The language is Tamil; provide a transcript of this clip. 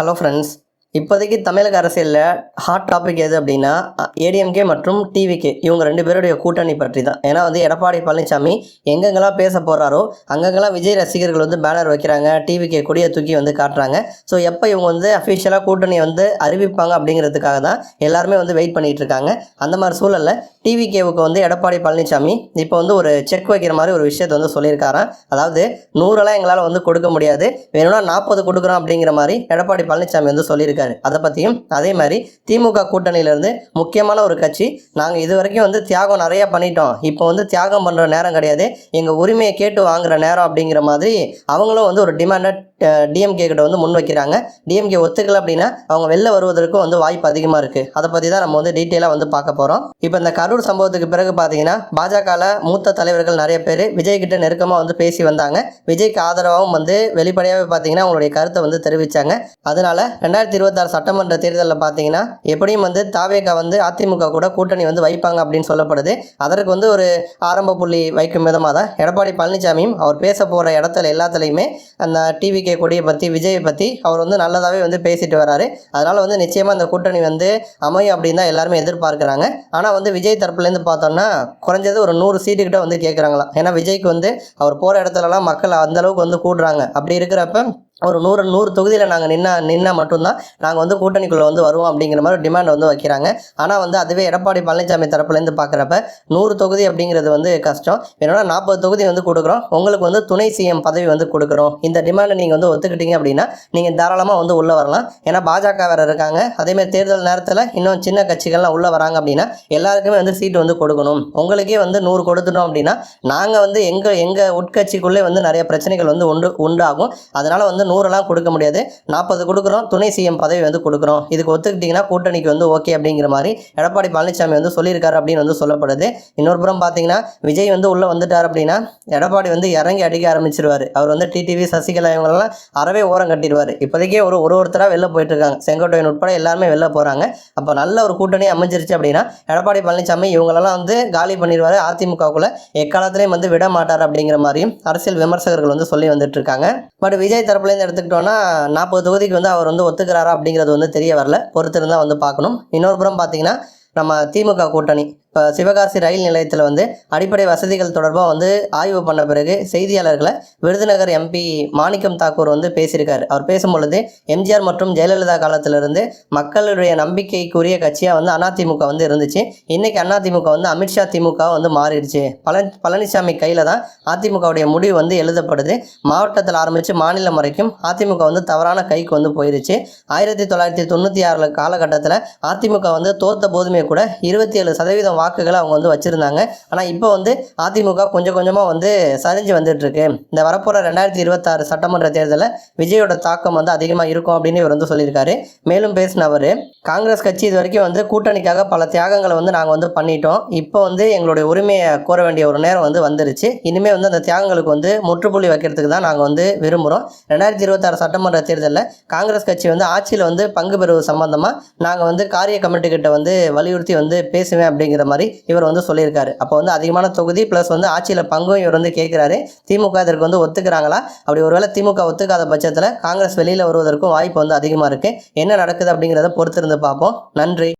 ஹலோ ஃப்ரெண்ட்ஸ் இப்போதைக்கு தமிழக அரசியலில் ஹாட் டாபிக் எது அப்படின்னா ஏடிஎம்கே மற்றும் டிவிகே இவங்க ரெண்டு பேருடைய கூட்டணி பற்றி தான் ஏன்னா வந்து எடப்பாடி பழனிசாமி எங்கெங்கெல்லாம் பேச போகிறாரோ அங்கங்கெல்லாம் விஜய் ரசிகர்கள் வந்து பேனர் வைக்கிறாங்க டிவிகே கொடியை தூக்கி வந்து காட்டுறாங்க. ஸோ எப்போ இவங்க வந்து அஃபிஷியலாக கூட்டணி வந்து அறிவிப்பாங்க அப்படிங்கிறதுக்காக தான் எல்லாருமே வந்து வெயிட் பண்ணிகிட்டு இருக்காங்க. அந்த மாதிரி சூழலில் டிவிகேவுக்கு வந்து எடப்பாடி பழனிசாமி இப்போ வந்து ஒரு செக் வைக்கிற மாதிரி ஒரு விஷயத்தை வந்து சொல்லியிருக்காராம். அதாவது நூறெல்லாம் எங்களால் வந்து கொடுக்க முடியாது. வேணும்னா நாற்பது கொடுக்குறோம் அப்படிங்கிற மாதிரி எடப்பாடி பழனிசாமி வந்து சொல்லியிருக்காரு. அதை பற்றியும் அதே மாதிரி திமுக கூட்டணியிலேருந்து முக்கியமான ஒரு கட்சி. நாங்கள் இது வரைக்கும் வந்து தியாகம் நிறையா பண்ணிட்டோம். இப்போ வந்து தியாகம் பண்ணுற நேரம் கிடையாது. எங்கள் உரிமையை கேட்டு வாங்குற நேரம் அப்படிங்கிற மாதிரி அவங்களும் வந்து ஒரு டிமாண்டை டிஎம்கே கிட்ட வந்து முன் வைக்கிறாங்க. டிஎம்கே ஒத்துக்கல அப்படின்னா அவங்க வெளில வருவதற்கும் வந்து வாய்ப்பு அதிகமாக இருக்குது அதை பற்றி தான் நம்ம வந்து டீட்டெயிலாக வந்து பார்க்க போகிறோம் இப்போ இந்த கரூர் சம்பவத்துக்கு பிறகு பார்த்தீங்கன்னா பாஜகவில் மூத்த தலைவர்கள் நிறைய பேர் விஜய் கிட்ட நெருக்கமாக வந்து பேசி வந்தாங்க. விஜய்க்கு ஆதரவாகவும் வந்து வெளிப்படையாகவே பார்த்தீங்கன்னா அவங்களுடைய கருத்தை வந்து தெரிவித்தாங்க அதனால ரெண்டாயிரத்தி இருபத்தாறு சட்டமன்ற தேர்தலில் பார்த்தீங்கன்னா எப்படியும் வந்து தாவேகா வந்து அதிமுக கூட கூட்டணி வந்து வைப்பாங்க அப்படின்னு சொல்லப்படுது. அதற்கு வந்து ஒரு ஆரம்ப புள்ளி வைக்கும் விதமாக தான் எடப்பாடி பழனிசாமியும் அவர் பேச போகிற இடத்துல எல்லாத்துலேயுமே அந்த டிவிகே கொடியை பற்றி விஜயை பற்றி அவர் வந்து நல்லதாகவே வந்து பேசிட்டு வராரு. அதனால் வந்து நிச்சயமாக அந்த கூட்டணி வந்து அமையும் அப்படின்னு தான் எல்லாருமே எதிர்பார்க்குறாங்க. ஆனால் வந்து விஜய் தரப்புலேருந்து பார்த்தோம்னா குறைஞ்சது ஒரு நூறு சீட்டு கிட்ட வந்து கேட்குறாங்களாம் ஏன்னா விஜய்க்கு வந்து அவர் போகிற இடத்துலலாம் மக்கள் அந்த அளவுக்கு வந்து கூடுறாங்க. அப்படி இருக்கிறப்ப ஒரு நூறு நூறு தொகுதியில் நாங்கள் நின்னா நின்னா மட்டும்தான். நாங்கள் வந்து கூட்டணிக்குள்ளே வந்து வருவோம் அப்படிங்கிற மாதிரி டிமாண்ட் வந்து வைக்கிறாங்க. ஆனால் வந்து அதுவே எடப்பாடி பழனிசாமி தரப்புலேருந்து பார்க்குறப்ப நூறு தொகுதி அப்படிங்கிறது வந்து கஷ்டம். வேணும்னா நாற்பது தொகுதி வந்து கொடுக்குறோம். உங்களுக்கு வந்து துணை சிஎம் பதவி வந்து கொடுக்குறோம். இந்த டிமாண்டை நீங்கள் வந்து ஒத்துக்கிட்டீங்க அப்படின்னா நீங்கள் தாராளமாக வந்து உள்ளே வரலாம். ஏன்னா பாஜக வேறு இருக்காங்க. அதேமாதிரி தேர்தல் நேரத்தில் இன்னும் சின்ன கட்சிகள்லாம் உள்ளே வராங்க அப்படின்னா எல்லாருக்குமே வந்து சீட்டு வந்து கொடுக்கணும். உங்களுக்கே வந்து நூறு கொடுத்துட்டோம் அப்படின்னா நாங்கள் வந்து எங்கள் எங்கள் உட்கட்சிக்குள்ளே வந்து நிறைய பிரச்சனைகள் வந்து உண்டு உண்டாகும். அதனால் வந்து நூறெல்லாம் கொடுக்க முடியாது. நாற்பது கொடுக்குறோம். துணை சிஎம் பதவி வந்து கொடுக்குறோம். இதுக்கு ஒத்துக்கிட்டிங்கன்னா கூட்டணிக்கு வந்து ஓகே அப்படிங்கிற மாதிரி எடப்பாடி பழனிசாமி வந்து சொல்லியிருக்காரு அப்படின்னு வந்து சொல்லப்படுது. இன்னொரு புறம் பார்த்தீங்கன்னா விஜய் வந்து உள்ளே வந்துட்டார் அப்படின்னா எடப்பாடி வந்து இறங்கி அடிக்க ஆரம்பிச்சிருவார். அவர் வந்து டிடிவி சசிகலா இவங்களெல்லாம் அறவே ஓரம் கட்டிடுவார். இப்போதைக்கே ஒரு ஒரு ஒருத்தராக வெளில போயிட்டுருக்காங்க. செங்கோட்டையன் உட்பட எல்லாருமே வெளில போகிறாங்க அப்போ நல்ல ஒரு கூட்டணி அமைஞ்சிருச்சு அப்படின்னா எடப்பாடி பழனிசாமி இவங்களெல்லாம் வந்து காலி பண்ணிடுவார் அதிமுகவுக்குள்ளே. எக்காலத்துலேயும் வந்து விட மாட்டார் அப்படிங்கிற மாதிரியும் அரசியல் விமர்சகர்கள் வந்து சொல்லி வந்துட்டு இருக்காங்க பட் விஜய் தரப்புலேருந்து எடுத்துக்கிட்டோன்னா நாற்பது தொகுதிக்கு வந்து அவர் வந்து ஒத்துக்கிறாரா அப்படிங்கிறது வந்து தெரிய வரல. பொறுத்திருந்தால் வந்து பார்க்கணும். இன்னொரு புறம் பார்த்தீங்கன்னா நம்ம திமுக கூட்டணி. இப்போ சிவகாசி ரயில் நிலையத்தில் வந்து அடிப்படை வசதிகள் தொடர்பாக வந்து ஆய்வு பண்ண பிறகு செய்தியாளர்களை விருதுநகர் எம்பி மாணிக்கம் தாக்கூர் வந்து பேசியிருக்காரு. அவர் பேசும்பொழுது எம்ஜிஆர் மற்றும் ஜெயலலிதா காலத்திலிருந்து மக்களுடைய நம்பிக்கைக்குரிய கட்சியாக வந்து அதிமுக வந்து இருந்துச்சு. இன்றைக்கி அதிமுக வந்து அமித்ஷா திமுக வந்து மாறிடுச்சு. பழனி பழனிசாமி கையில் தான் அதிமுகவுடைய முடிவு வந்து எழுதப்படுது. மாவட்டத்தில் ஆரம்பித்து மாநிலம் வரைக்கும் அதிமுக வந்து தவறான கைக்கு வந்து போயிருச்சு. ஆயிரத்தி தொள்ளாயிரத்தி தொண்ணூற்றி ஆறில் காலகட்டத்தில் அதிமுக வந்து தோத்த போதுமே கூட இருபத்தி ஏழு சதவீதம் வாக்குகளை அவங்க வந்து வச்சுருந்தாங்க. ஆனால் இப்போ வந்து அதிமுக கொஞ்சம் கொஞ்சமாக வந்து சரிஞ்சு வந்துட்டுருக்கு. இந்த வரப்போகிற ரெண்டாயிரத்தி இருபத்தாறு சட்டமன்ற தேர்தலில் விஜயோட தாக்கம் வந்து அதிகமாக இருக்கும் அப்படின்னு இவர் வந்து சொல்லியிருக்காரு. மேலும் பேசின அவர் காங்கிரஸ் கட்சி இது வரைக்கும் வந்து கூட்டணிக்காக பல தியாகங்களை வந்து நாங்கள் வந்து பண்ணிட்டோம். இப்போ வந்து எங்களுடைய உரிமையை கோர வேண்டிய ஒரு நேரம் வந்து வந்துருச்சு. இனிமேல் வந்து அந்த தியாகங்களுக்கு வந்து முற்றுப்புள்ளி வைக்கிறதுக்கு தான் நாங்கள் வந்து விரும்புகிறோம் ரெண்டாயிரத்தி இருபத்தாறு சட்டமன்ற தேர்தலில் காங்கிரஸ் கட்சி வந்து ஆட்சியில் வந்து பங்கு பெறுவது சம்பந்தமாக நாங்கள் வந்து காரிய கமிட்டி கிட்ட வந்து வலியுறுத்தி வந்து பேசுவேன் அப்படிங்கிற மாதிரி இவர் வந்து சொல்லியிருக்காரு. அப்போ வந்து அதிகமான தொகுதி ப்ளஸ் வந்து ஆட்சியில் பங்கும் இவர் வந்து கேட்குறாரு. திமுக இதற்கு வந்து ஒத்துக்கிறாங்களா? அப்படி ஒருவேளை திமுக ஒத்துக்காத பட்சத்தில் காங்கிரஸ் வெளியில் வருவதற்கும் வாய்ப்பு வந்து அதிகமாக இருக்குது என்ன நடக்குது அப்படிங்கிறத பொறுத்திருந்து பார்ப்போம். நன்றி.